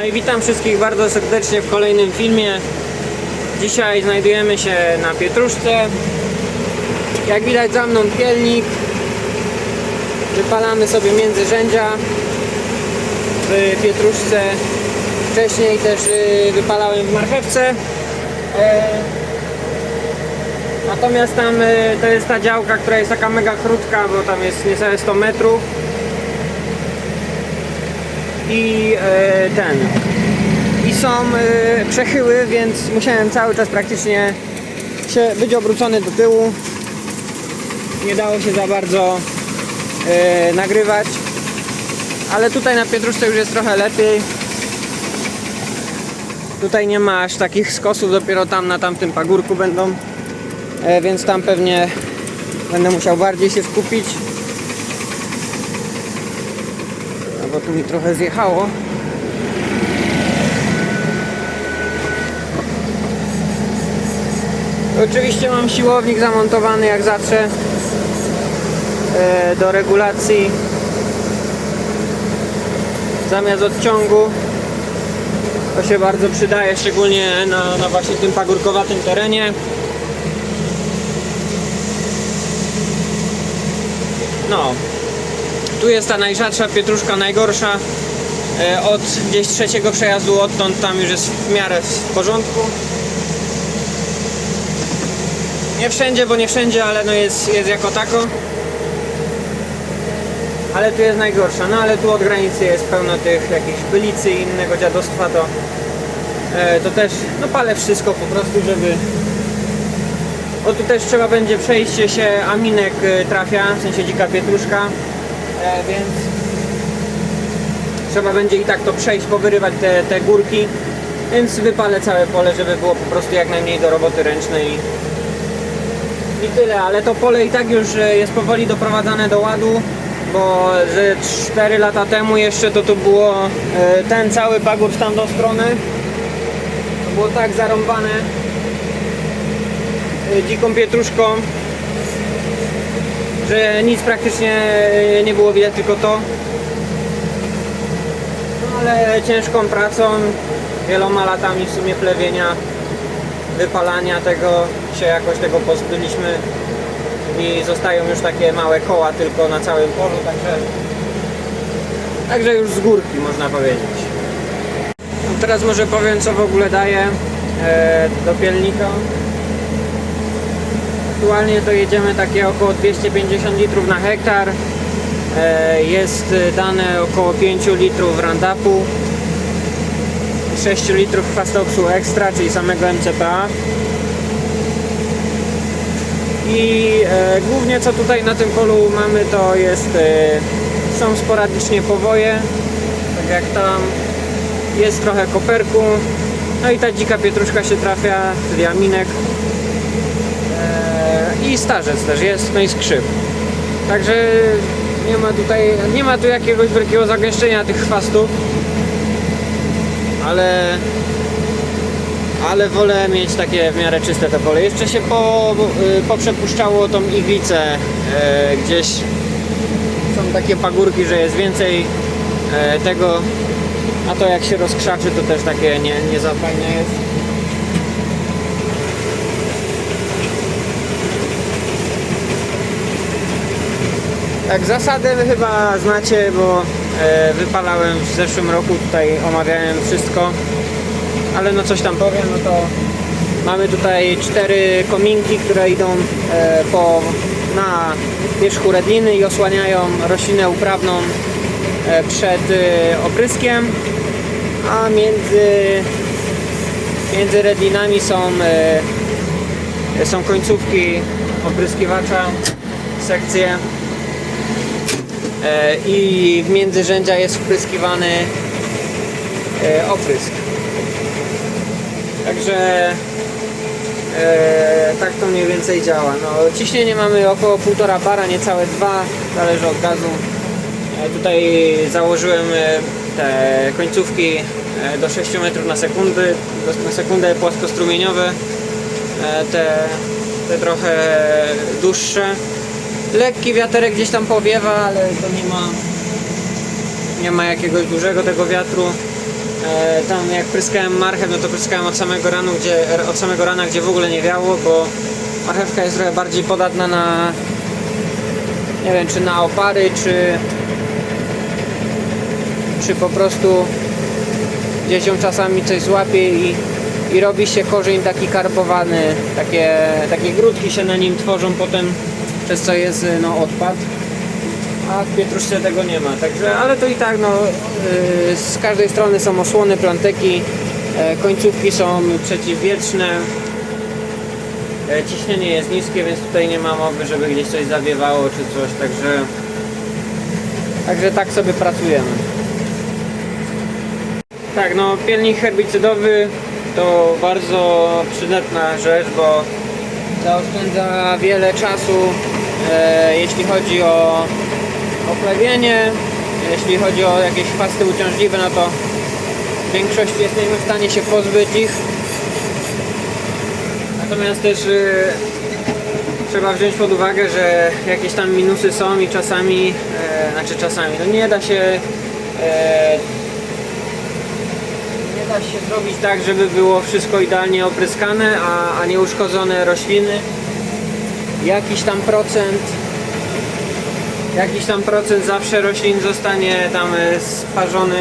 No i witam wszystkich bardzo serdecznie w kolejnym filmie. Dzisiaj znajdujemy się na Pietruszce. Jak widać za mną pielnik. Wypalamy sobie międzyrzędzia w Pietruszce. Wcześniej też y, wypalałem w marchewce. E, Natomiast tam y, to jest ta działka, która jest taka mega krótka, bo tam jest niecałe 100 metrów. I e, ten. I są e, przechyły, więc musiałem cały czas praktycznie się być obrócony do tyłu. Nie dało się za bardzo e, nagrywać. Ale tutaj na Pietruszce już jest trochę lepiej. Tutaj nie ma aż takich skosów, dopiero tam na tamtym pagórku będą. Więc tam pewnie będę musiał bardziej się skupić. No bo tu mi trochę zjechało. Oczywiście mam siłownik zamontowany jak zawsze e, do regulacji zamiast odciągu. To się bardzo przydaje, szczególnie na, na właśnie tym pagórkowatym terenie. No, tu jest ta najrzadsza pietruszka, najgorsza. E, Od gdzieś trzeciego przejazdu odtąd tam już jest w miarę w porządku. Nie wszędzie, bo nie wszędzie, ale no jest, jest jako tako. Ale tu jest najgorsza. No ale tu od granicy jest pełno tych jakichś bylicy i innego dziadostwa, to, e, to też no palę wszystko po prostu, żeby o tu też trzeba będzie przejść się aminek e, trafia, w sensie dzika pietruszka, więc trzeba będzie i tak to przejść, powyrywać te, te górki, więc wypalę całe pole, żeby było po prostu jak najmniej do roboty ręcznej i, tyle, ale to pole i tak już e, jest powoli doprowadzane do ładu, bo ze 4 lata temu jeszcze to tu było e, ten cały pagór w tamtą stronę, to było tak zarąbane, dziką pietruszką, że nic praktycznie y, nie było widać, tylko to. No, ale ciężką pracą, wieloma latami w sumie plewienia, wypalania tego, się jakoś tego pozbyliśmy i zostają już takie małe koła tylko na całym polu, także, także już z górki można powiedzieć. No teraz może powiem co w ogóle daję e, do pielnika. Aktualnie to jedziemy takie około 250 litrów na hektar. E, Jest e, dane około 5 litrów Roundupu, 6 litrów chwastoksu ekstra, czyli samego MCPA. I e, głównie co tutaj na tym polu mamy to jest są sporadycznie powoje, tak jak tam jest trochę koperku, no i ta dzika pietruszka się trafia, czyli aminek. I starzec też jest, no i skrzyp. Także nie ma tutaj, nie ma tu jakiegoś wielkiego zagęszczenia tych chwastów. Ale ale wolę mieć takie w miarę czyste te pole. Jeszcze się po, y, poprzepuszczało tą iglicę e, gdzieś są takie pagórki, że jest więcej e, tego a to jak się rozkrzaczy to też takie nie, nie jest. Tak, zasady wy chyba znacie, bo e, wypalałem w zeszłym roku, tutaj omawiałem wszystko, ale no coś tam powiem, no to mamy tutaj cztery kominki, które idą e, po, na wierzchu redliny i osłaniają roślinę uprawną e, przed e, opryskiem, a między, między redlinami są, e, są końcówki opryskiwacza, sekcje i w międzyrzędzia jest wpryskiwany e, oprysk. Także e, tak to mniej więcej działa. No, ciśnienie mamy około 1,5 bara, niecałe 2, zależy od gazu. E, tutaj założyłem e, te końcówki e, do 6 metrów na sekundę, na sekundę płaskostrumieniowe, e, te, te trochę dłuższe. Lekki wiaterek gdzieś tam powiewa, ale to nie ma nie ma jakiegoś dużego tego wiatru. E, tam jak pryskałem marchew, no to pryskałem od samego rana, gdzie, od samego rana, gdzie w ogóle nie wiało, bo marchewka jest trochę bardziej podatna na nie wiem, czy na opary, czy czy po prostu gdzieś ją czasami coś złapie i, i robi się korzeń taki karbowany, takie, takie grudki się na nim tworzą potem, przez co jest no, odpad. A w pietruszce tego nie ma, także, ale to i tak no, yy, z każdej strony są osłony, planteki, e, końcówki są przeciwwietrzne, e, ciśnienie jest niskie, więc tutaj nie ma mowy, żeby gdzieś coś zawiewało czy coś, także, także tak sobie pracujemy. Tak, no pielnik herbicydowy to bardzo przydatna rzecz, bo zaoszczędza wiele czasu, jeśli chodzi o oplewienie, jeśli chodzi o jakieś chwasty uciążliwe, no to w większości jesteśmy w stanie się pozbyć ich. Natomiast też y, trzeba wziąć pod uwagę, że jakieś tam minusy są i czasami, e, znaczy czasami, no nie da się e, nie da się zrobić tak, żeby było wszystko idealnie opryskane, a, a nie uszkodzone rośliny. Jakiś tam procent jakiś tam procent zawsze roślin zostanie tam e, sparzony.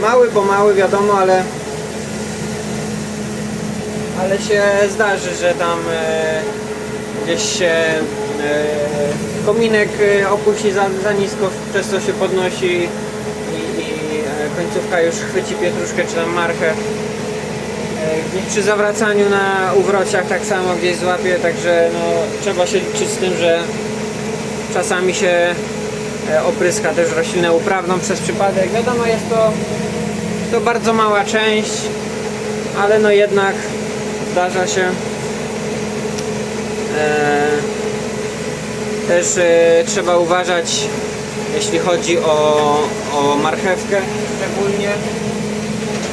Mały, bo mały wiadomo, ale ale się zdarzy, że tam e, gdzieś się e, kominek opuści za, za nisko, przez co się podnosi i, i końcówka już chwyci pietruszkę czy tam marchę. E, przy zawracaniu na uwrociach tak samo gdzieś złapie, także no, trzeba się liczyć z tym, że czasami się e, opryska też roślinę uprawną przez przypadek. Wiadomo, jest to, to bardzo mała część, ale no jednak zdarza się. E, też e, trzeba uważać, jeśli chodzi o, o marchewkę szczególnie.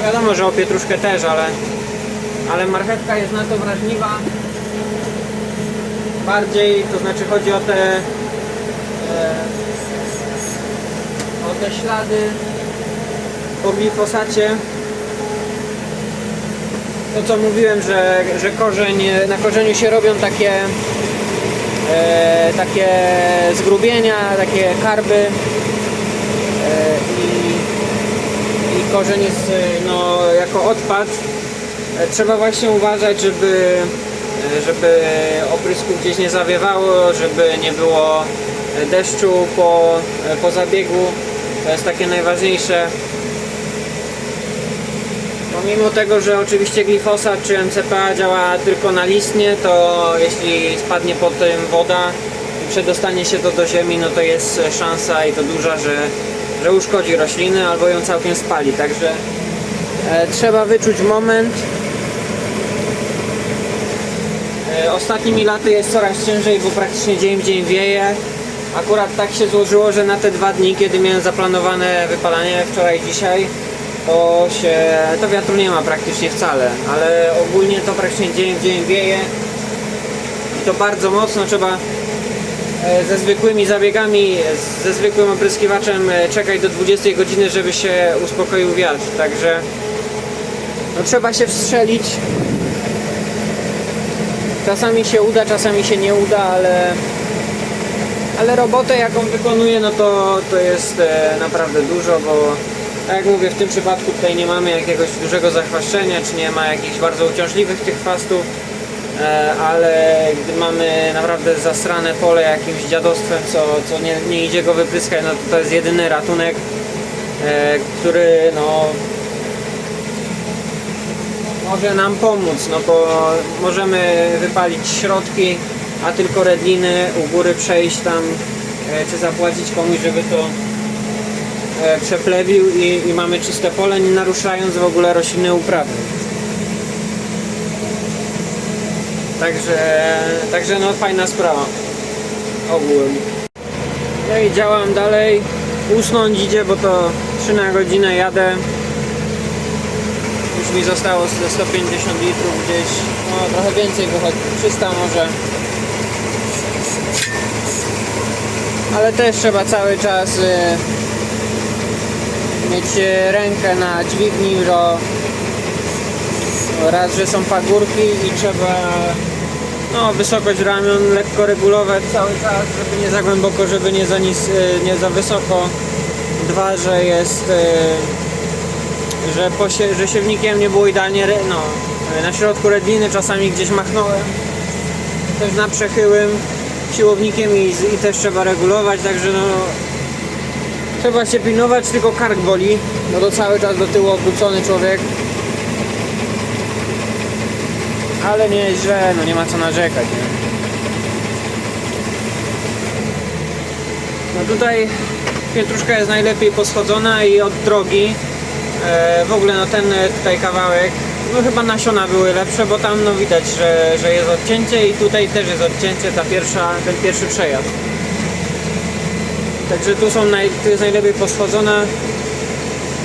Wiadomo, że o pietruszkę też, ale, ale marchewka jest na to wrażliwa. Bardziej, to znaczy chodzi o te e, o te ślady po glifosacie. To co mówiłem, że, że korzeń, na korzeniu się robią takie e, takie zgrubienia, takie karby. E, i, i korzeń jest no, jako odpad trzeba właśnie uważać, żeby e, żeby oprysków gdzieś nie zawiewało, żeby nie było e, deszczu po, e, po zabiegu. To jest takie najważniejsze. Pomimo tego, że oczywiście glifosat czy MCPA działa tylko na listnie, to jeśli spadnie po tym woda i przedostanie się to do ziemi, no to jest szansa i to duża, że, że uszkodzi rośliny albo ją całkiem spali. Także e, trzeba wyczuć moment. E, Ostatnimi laty jest coraz ciężej, bo praktycznie dzień w dzień wieje. Akurat tak się złożyło, że na te dwa dni, kiedy miałem zaplanowane wypalanie, wczoraj i dzisiaj, to się, to wiatru nie ma praktycznie wcale, ale ogólnie to praktycznie dzień w dzień wieje i to bardzo mocno. Trzeba e, ze zwykłymi zabiegami, ze zwykłym opryskiwaczem e, czekać do 20 godziny, żeby się uspokoił wiatr, także no, trzeba się wstrzelić Czasami się uda, czasami się nie uda, ale, ale robotę jaką wykonuję, no to, to jest e, naprawdę dużo, bo tak jak mówię, w tym przypadku tutaj nie mamy jakiegoś dużego zachwaszczenia, czy nie ma jakichś bardzo uciążliwych tych chwastów, e, ale gdy mamy naprawdę zasrane pole jakimś dziadostwem, co, co nie, nie idzie go wypryskać, no to to jest jedyny ratunek, e, który no, może nam pomóc, no bo możemy wypalić środki, a tylko redliny u góry przejść tam, e, czy zapłacić komuś, żeby to e, przeplewił i, i mamy czyste pole, nie naruszając w ogóle rośliny uprawy. Także, także no fajna sprawa ogółem. No i działam dalej. Usnąć idzie, bo to 3 na godzinę jadę. Mi zostało ze 150 litrów gdzieś, no trochę więcej wychodzi, 300 może. Ale też trzeba cały czas y, mieć e, rękę na dźwigni, że raz, że są pagórki i trzeba no, wysokość ramion lekko regulować cały czas, żeby nie za głęboko, żeby nie za, nis, e, nie za wysoko. Dwa, że jest e, że, posie, że siewnikiem nie było idealnie no, na środku redliny, czasami gdzieś machnąłem. Też na przechyłym siłownikiem i, i też trzeba regulować, także no trzeba się pilnować, tylko kark boli, no to cały czas do tyłu obrócony człowiek. Ale nie jest źle, no nie ma co narzekać nie? no tutaj pietruszka jest najlepiej poschodzona i od drogi w ogóle no ten e, tutaj kawałek no chyba nasiona były lepsze, bo tam no widać, że, że jest odcięcie i tutaj też jest odcięcie, ta pierwsza, ten pierwszy przejazd. Także tu są naj, tu jest najlepiej poschodzona.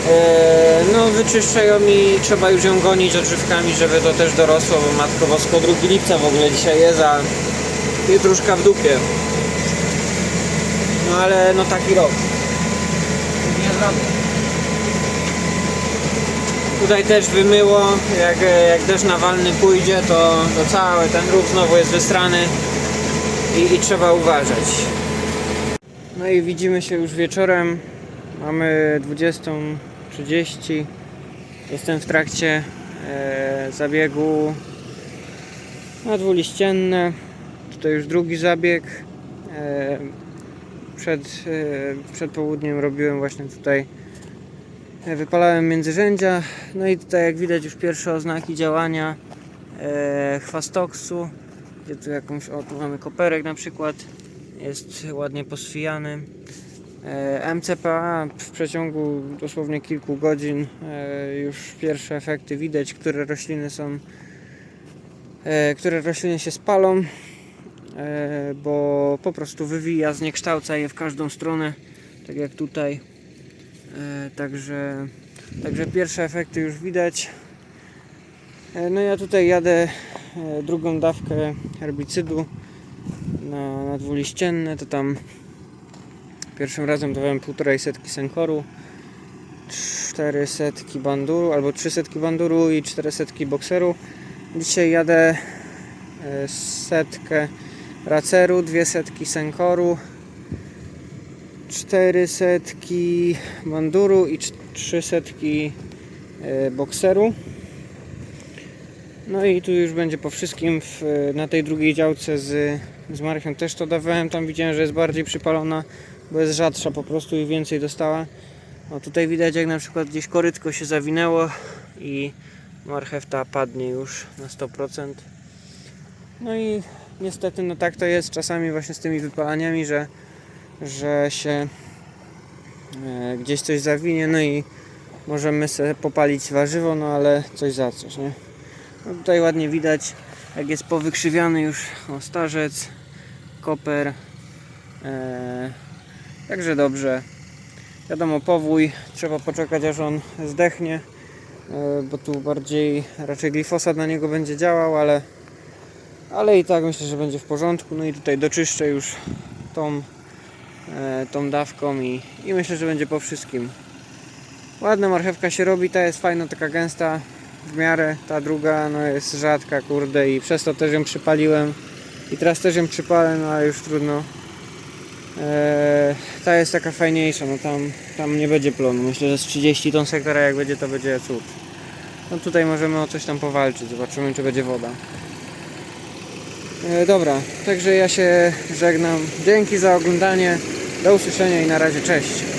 E, no wyczyszczę ją i trzeba już ją gonić odżywkami, żeby to też dorosło, bo matko bosko 2 lipca w ogóle dzisiaj jest, a pietruszka w dupie. No ale no taki rok. Nie zrobię. Tutaj też wymyło, jak, jak deszcz nawalny pójdzie, to, to cały ten rów znowu jest wystrany i, i trzeba uważać. No i widzimy się już wieczorem. Mamy 20.30. Jestem w trakcie e, zabiegu na dwuliścienne. Tutaj już drugi zabieg. E, przed, e, przed południem robiłem właśnie tutaj E, Wypalałem międzyrzędzia, no i tutaj jak widać już pierwsze oznaki działania e, chwastoksu, gdzie tu jakąś, o tu mamy koperek na przykład, jest ładnie poswijany. E, MCPA w przeciągu dosłownie kilku godzin e, już pierwsze efekty widać, które rośliny są, e, które rośliny się spalą, e, bo po prostu wywija, zniekształca je w każdą stronę, tak jak tutaj. E, Także, także pierwsze efekty już widać. E, No ja tutaj jadę e, drugą dawkę herbicydu na, na dwuliścienne, to tam pierwszym razem dawałem półtorej setki senkoru, cztery setki banduru, albo trzy setki banduru i cztery setki bokseru. Dzisiaj jadę setkę raceru, dwie setki senkoru, cztery setki banduru i cz- trzy setki e, bokseru. No i tu już będzie po wszystkim w, na tej drugiej działce z, z marchią też to dawałem. Tam widziałem, że jest bardziej przypalona, bo jest rzadsza po prostu i więcej dostała. O tutaj widać jak na przykład gdzieś korytko się zawinęło i marchew ta padnie już na 100%. No i niestety no tak to jest czasami właśnie z tymi wypalaniami, że że się e, gdzieś coś zawinie, no i możemy sobie popalić warzywo, no ale coś za coś, nie? No tutaj ładnie widać, jak jest powykrzywiany już o, starzec, koper, e, także dobrze. Wiadomo, powój, trzeba poczekać aż on zdechnie, e, bo tu bardziej raczej glifosat na niego będzie działał, ale ale i tak myślę, że będzie w porządku. No i tutaj doczyszczę już tą tą dawką i, i myślę, że będzie po wszystkim. Ładna marchewka się robi, ta jest fajna, taka gęsta w miarę, ta druga no jest rzadka, kurde i przez to też ją przypaliłem i teraz też ją przypalę, no ale już trudno. E, ta jest taka fajniejsza, no tam, tam nie będzie plonu, myślę, że z 30 ton sektora jak będzie to będzie cud. No tutaj możemy o coś tam powalczyć, zobaczymy czy będzie woda. E, Dobra, także ja się żegnam. Dzięki za oglądanie. Do usłyszenia i na razie cześć.